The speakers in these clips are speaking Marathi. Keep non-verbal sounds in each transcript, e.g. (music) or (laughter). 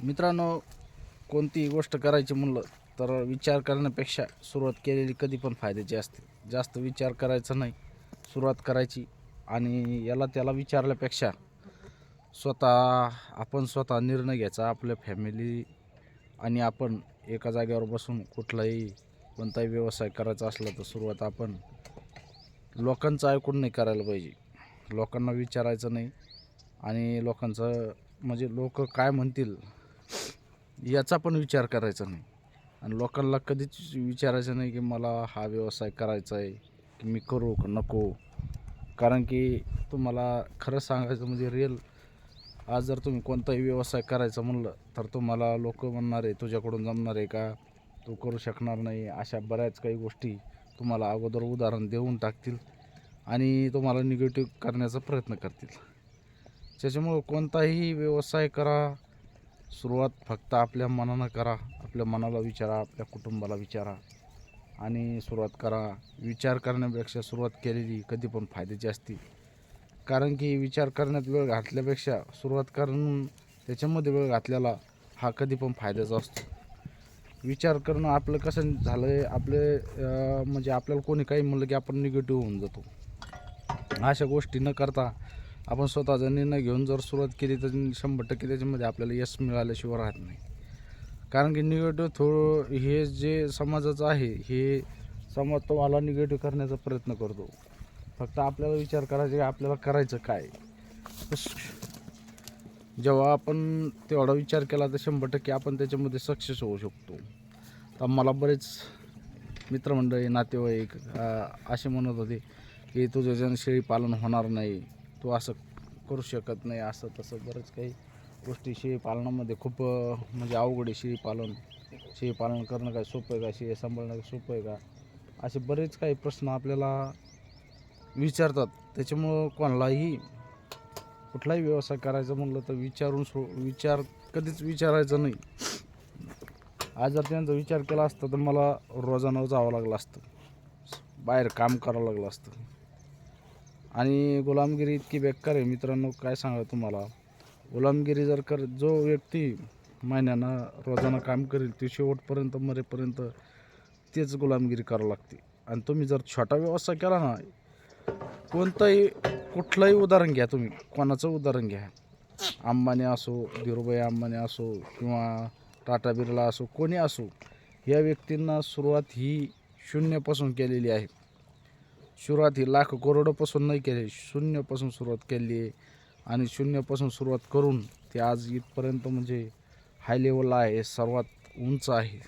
मित्रांनो कोणतीही गोष्ट करायची म्हणलं तर विचार करण्यापेक्षा सुरुवात केलेली कधी पण फायद्याची असते. जास्त विचार करायचा नाही सुरुवात करायची आणि याला त्याला विचारल्यापेक्षा स्वतः आपण स्वतः निर्णय घ्यायचा आपल्या फॅमिली आणि आपण एका जागेवर बसून कुठलाही कोणताही व्यवसाय करायचा असला तर सुरुवात आपण लोकांचं ऐकून नाही करायला पाहिजे. लोकांना विचारायचं नाही आणि लोकांचं म्हणजे लोक काय म्हणतील याचा पण विचार करायचा नाही. आणि लोकांना कधीच विचारायचं नाही की मला हा व्यवसाय करायचा आहे की मी करू का नको. कारण की तुम्हाला खरं सांगायचं म्हणजे रिअल आज जर तुम्ही कोणताही व्यवसाय करायचा म्हणलं तर तुम्हाला लोक म्हणणार आहे तुझ्याकडून जमणार आहे का? तू करू शकणार नाही. अशा बऱ्याच काही गोष्टी तुम्हाला अगोदर उदाहरण देऊन टाकतील आणि तुम्हाला निगेटिव्ह करण्याचा प्रयत्न करतील. त्याच्यामुळं कोणताही व्यवसाय करा सुरुवात फक्त आपल्या मनानं करा आपल्या मनाला विचारा आपल्या कुटुंबाला विचारा. आणि सुरुवात करा. विचार करण्यापेक्षा सुरुवात केलेली कधी पण फायद्याची असते. कारण की विचार करण्यात वेळ घातल्यापेक्षा सुरुवात करून त्याच्यामध्ये वेळ घातलेला हा कधी पण फायद्याचा असतो. विचार करणं आपलं कसं झालं आहे आपले म्हणजे आपल्याला कोणी काही म्हणलं की आपण निगेटिव्ह होऊन जातो. अशा गोष्टी न करता आपण स्वतःचा निर्णय घेऊन जर सुरुवात केली तर शंभर टक्के त्याच्यामध्ये आपल्याला यश मिळाल्याशिवाय राहत नाही. कारण की निगेटिव्ह थोडं हे जे समाजाचं आहे हे समाज तुम्हाला निगेटिव्ह करण्याचा प्रयत्न करतो. फक्त आपल्याला विचार करायचा की आपल्याला करायचं काय? जेव्हा आपण तेवढा विचार केला तर शंभर टक्के आपण त्याच्यामध्ये सक्सेस होऊ शकतो. तर मला बरेच मित्रमंडळी नातेवाईक असे म्हणत होते की तुझं शेळी पालन होणार नाही. तू असं करू शकत नाही असं तसं बरंच काही गोष्टी शेळी पालनामध्ये खूप म्हणजे अवघड आहे शेळीपालन. शेळीपालन करणं काय सोपं आहे का? शेळी सांभाळणं काय सोपं आहे का? असे बरेच काही प्रश्न आपल्याला विचारतात. त्याच्यामुळं कोणालाही कुठलाही व्यवसाय करायचा म्हणलं तर विचारून सो विचार कधीच विचारायचं नाही. आज जर त्यांचा विचार केला असता तर मला रोजानं जावं लागलं असतं. बाहेर काम करावं लागलं असतं. आणि गुलामगिरी इतकी बेकार आहे. मित्रांनो काय सांगा तुम्हाला? गुलामगिरी जर कर जो व्यक्ती महिन्यानं रोजानं काम करेल ते शेवटपर्यंत मरेपर्यंत तेच गुलामगिरी करावं लागते. आणि तुम्ही जर छोटा व्यवसाय केला ना कोणताही कुठलंही उदाहरण घ्या तुम्ही. कोणाचं उदाहरण घ्या. अंबानी असो धीरूभाई अंबानी असो किंवा टाटा बिर्ला असो कोणी असो या व्यक्तींना सुरुवात ही शून्यापासून केलेली आहे. सुरुवात ही लाख करोडोपासून नाही केली शून्यपासून सुरुवात केली आहे आणि शून्यपासून सुरुवात करून ते आज इथपर्यंत म्हणजे हाय लेवलला आहे सर्वात उंच आहे.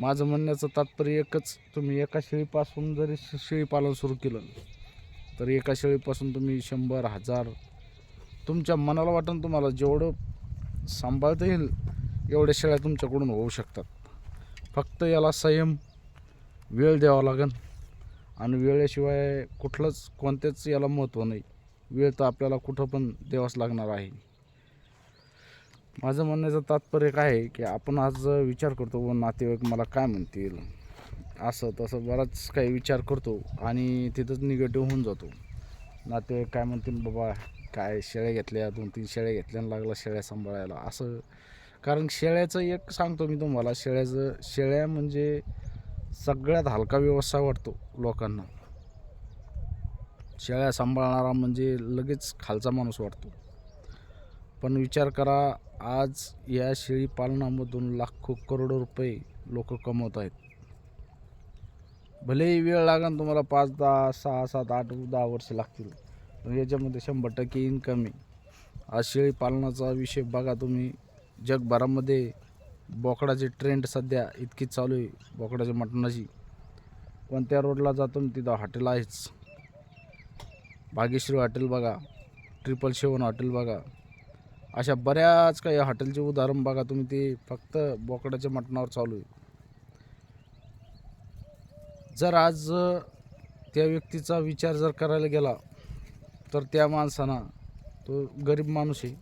माझं म्हणण्याचं तात्पर्य एकच तुम्ही एका शेळीपासून जरी शेळीपालन सुरू केलं तर एका शेळीपासून तुम्ही शंभर हजार तुमच्या मनाला वाटून तुम्हाला जेवढं सांभाळता येईल एवढ्या शेळ्या तुमच्याकडून होऊ शकतात. फक्त याला संयम वेळ द्यावा लागेल. आणि वेळेशिवाय कुठलंच कोणत्याच याला महत्त्व नाही. वेळ तर आपल्याला कुठं पण द्यावाच लागणार आहे. माझं म्हणण्याचं तात्पर्य काय आहे की आपण आज विचार करतो व नातेवाईक मला काय म्हणतील? असं तसं बराच काही विचार करतो आणि तिथंच निगेटिव्ह होऊन जातो. नातेवाईक काय म्हणतील बाबा काय शेळ्या घेतल्या दोन तीन शेळ्या घेतल्या लागला शेळ्या सांभाळायला. असं कारण शेळ्याचं एक सांगतो मी तुम्हाला शेळ्याचं शेळ्या म्हणजे सगळ्यात हलका व्यवसाय वाटतो लोकांना. शेळ्या सांभाळणारा म्हणजे लगेच खालचा माणूस वाटतो. पण विचार करा आज या शेळी पालनामधून लाखो करोडो रुपये लोक कमवत आहेत. भलेही वेळ लागेल तुम्हाला पाच दहा सहा सात आठ दहा वर्ष लागतील पण याच्यामध्ये शंभर टक्के इन्कम आहे. आज शेळी पालनाचा विषय बघा तुम्ही जगभरामध्ये बोकडाची ट्रेंड सध्या इतकी चालू आहे बोकडाच्या मटणाची. कोणत्या रोडला जातो तिथं हॉटेल आहेच. भाग्यश्री हॉटेल बघा ट्रिपल शेवन हॉटेल बघा. अशा बऱ्याच काही हॉटेलचे उदाहरण बघा तुम्ही ते फक्त बोकडाच्या मटणावर चालू आहे. जर आज त्या व्यक्तीचा विचार जर करायला गेला तर त्या माणसानं तो गरीब माणूस आहे.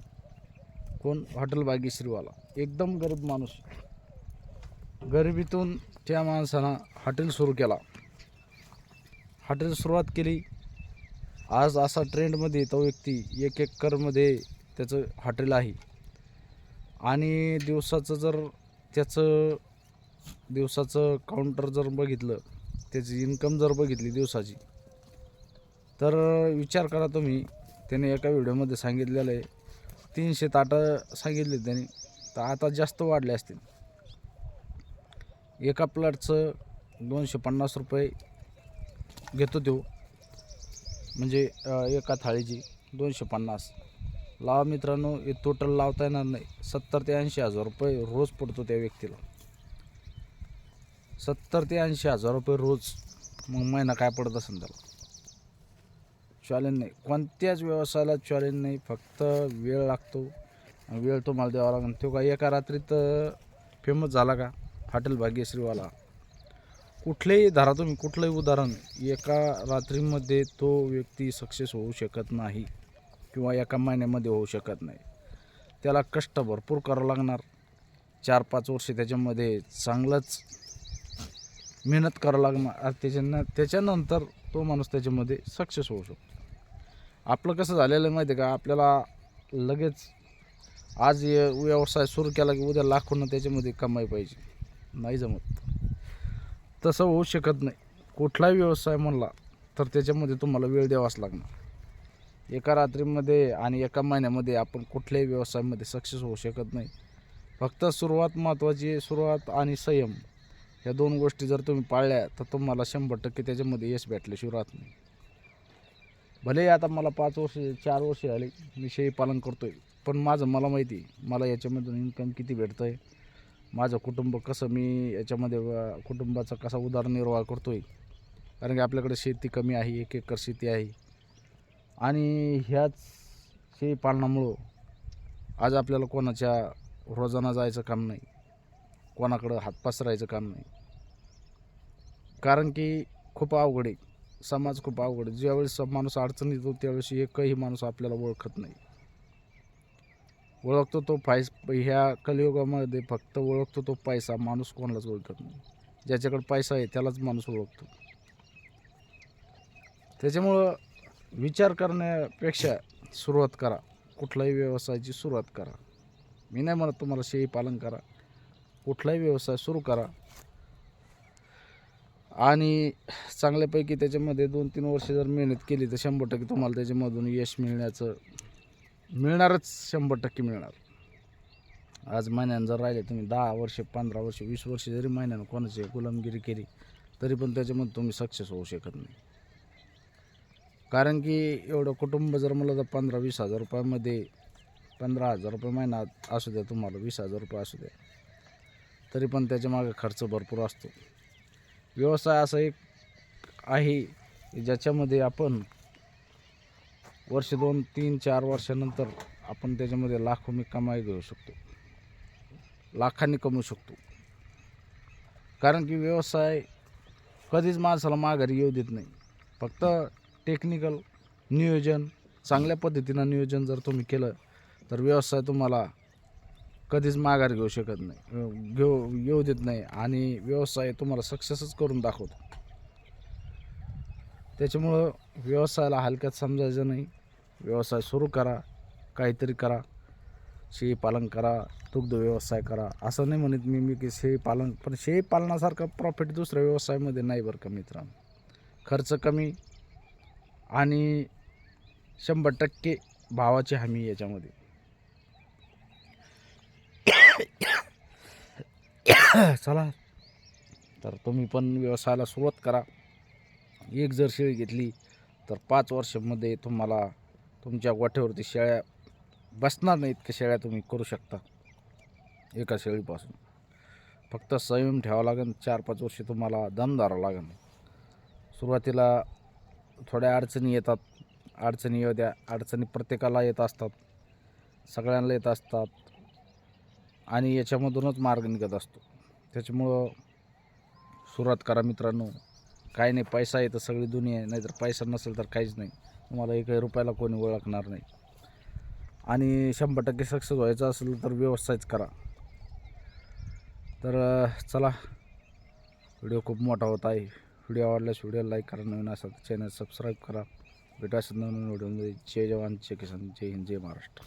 कोण? हॉटेल भाग्यश्रीवाला. एकदम गरीब माणूस. गरिबीतून त्या माणसानं हॉटेल सुरू केला. हॉटेल सुरुवात केली. आज असा ट्रेंडमध्ये तो व्यक्ती एक एकरमध्ये त्याचं हॉटेल आहे. आणि दिवसाचं जर त्याचं दिवसाचं काउंटर जर बघितलं त्याची इन्कम जर बघितली दिवसाची तर विचार करा तुम्ही. त्याने एका व्हिडिओमध्ये सांगितलेलं आहे. तीनशे ताटं सांगितले त्याने. तर आता जास्त वाढले असतील. एका प्लॉटचं दोनशे पन्नास रुपये घेतो तो म्हणजे एका थाळीची दोनशे पन्नास. लावा मित्रांनो हे टोटल लावता येणार नाही. सत्तर ते ऐंशी हजार रुपये रोज पडतो त्या व्यक्तीला. सत्तर ते ऐंशी हजार रुपये रोज. मग महिना काय पडत असेल त्याला? चॅलेंज नाही. कोणत्याच व्यवसायाला चॅलेंज नाही. फक्त वेळ लागतो. वेळ तुम्हाला द्यावा लागेल. तो का एका रात्रीत फेमस झाला का? हॉटेल भाग्यश्रीवाला. कुठलेही धरा तुम्ही कुठलंही उदाहरण एका रात्रीमध्ये तो व्यक्ती सक्सेस होऊ शकत नाही किंवा एका महिन्यामध्ये होऊ शकत नाही. त्याला कष्ट भरपूर करावं लागणार. चार पाच वर्ष त्याच्यामध्ये चांगलंच मेहनत करावं लागणार. त्याच्यानं त्याच्यानंतर तो माणूस त्याच्यामध्ये सक्सेस होऊ शकतो. आपलं कसं झालेलं आहे माहिती आहे का? आपल्याला लगेच आज व्यवसाय सुरू केला की उद्या लाखोनं त्याच्यामध्ये कमाई पाहिजे. नाही जमत. तसं होऊ शकत नाही. कुठलाही व्यवसाय म्हणला तर त्याच्यामध्ये तुम्हाला वेळ द्यावाच लागणार. एका रात्रीमध्ये आणि एका महिन्यामध्ये आपण कुठल्याही व्यवसायामध्ये सक्सेस होऊ शकत नाही. फक्त सुरुवात महत्त्वाची सुरुवात आणि संयम या दोन गोष्टी जर तुम्ही पाळल्या तर तुम्हाला शंभर टक्के त्याच्यामध्ये यश भेटल्याशिवाय राहत नाही. भले आता मला पाच वर्ष चार वर्ष आले मी शेळी पालन करतो आहे पण माझं मला माहिती आहे मला याच्यामधून इन्कम किती भेटतं आहे माझं कुटुंब कसं मी याच्यामध्ये कुटुंबाचा कसा उदरनिर्वाह करतो आहे कारण की आपल्याकडे शेती कमी आहे एक एकर शेती आहे. आणि ह्याच शेळी पालनामुळं आज आपल्याला कोणाच्या रोजाना जायचं काम नाही. कोणाकडं हात पसरायचं काम नाही. कारण की खूप अवघड आहे. समाज खूप अवघड आहे. ज्यावेळेस माणूस अडचणीत येतो त्यावेळेस एकही माणूस आपल्याला ओळखत नाही. ओळखतो तो फायस ह्या कलियुगामध्ये फक्त ओळखतो तो पैसा माणूस कोणालाच ओळखत नाही. ज्याच्याकडे पैसा आहे त्यालाच माणूस ओळखतो. त्याच्यामुळं विचार करण्यापेक्षा सुरुवात करा. कुठलाही व्यवसायाची सुरुवात करा. मी नाही म्हणत तुम्हाला शेळी पालन करा. कुठलाही व्यवसाय सुरू करा. आणि चांगल्यापैकी त्याच्यामध्ये दोन तीन वर्ष जर मेहनत केली तर शंभर टक्के तुम्हाला त्याच्यामधून यश मिळण्याचं मिळणारच शंभर टक्के मिळणार. आज महिन्यानं जर राहिले तुम्ही दहा वर्ष पंधरा वर्ष वीस वर्ष जरी महिन्यानं कोणाची गुलामगिरी केली तरी पण त्याच्यामध्ये तुम्ही सक्सेस होऊ शकत नाही. कारण की एवढं कुटुंब जर मला तर पंधरा वीस हजार रुपयामध्ये पंधरा हजार रुपये महिना असू द्या तुम्हाला वीस हजार रुपये असू द्या तरी पण त्याच्यामागे खर्च भरपूर असतो. व्यवसाय असा एक आहे की ज्याच्यामध्ये आपण वर्ष दोन तीन चार वर्षानंतर आपण त्याच्यामध्ये लाखो मी कमाई घेऊ शकतो. लाखांनी कमवू शकतो. कारण की व्यवसाय कधीच माणसाला माघारी येऊ देत नाही. फक्त टेक्निकल नियोजन चांगल्या पद्धतीनं नियोजन जर तुम्ही केलं तर व्यवसाय तुम्हाला कधीच माघार घेऊ शकत नाही घेऊ येऊ देत नाही. आणि व्यवसाय तुम्हाला सक्सेसच करून दाखवतो. त्याच्यामुळं व्यवसायाला हलक्यात समजायचं नाही. व्यवसाय सुरू करा काहीतरी करा शेळीपालन करा दुग्ध व्यवसाय करा. असं नाही म्हणत मी मी की शेळी पालन पण शेळीपालनासारखा प्रॉफिट दुसऱ्या व्यवसायामध्ये नाही बरं का मित्रांनो. खर्च कमी आणि शंभर टक्के भावाची हमी याच्यामध्ये. (coughs) चला तर तुम्ही पण व्यवसायाला सुरुवात करा. एक जर शेळी घेतली तर पाच वर्षामध्ये तुम्हाला तुमच्या गोठ्यावरती शेळ्या बसणार नाहीत की शेळ्या तुम्ही करू शकता एका शेळीपासून. फक्त संयम ठेवावं लागेल चार पाच वर्ष तुम्हाला दम धरावं लागेल. सुरुवातीला थोड्या अडचणी येतात अडचणी येऊ द्या अडचणी प्रत्येकाला येत असतात सगळ्यांना येत असतात आणि याच्यामधूनच मार्ग निघत असतो. त्याच्यामुळं सुरुवात करा मित्रांनो. काय नाही पैसा आहे तर सगळी दुनिया आहे नाहीतर पैसा नसेल तर काहीच नाही. तुम्हाला एकही रुपयाला कोणी ओळखणार नाही. आणि शंभर टक्के सक्सेस व्हायचं असेल तर व्यवसायच करा. तर चला. व्हिडिओ खूप मोठा होत आहे. व्हिडिओ आवडल्यास व्हिडिओ लाईक करा नवीन असाल चॅनल सबस्क्राईब करा. भेटू असं नवीन व्हिडिओमध्ये. जय जवान जय किसान जय हिंद जय महाराष्ट्र.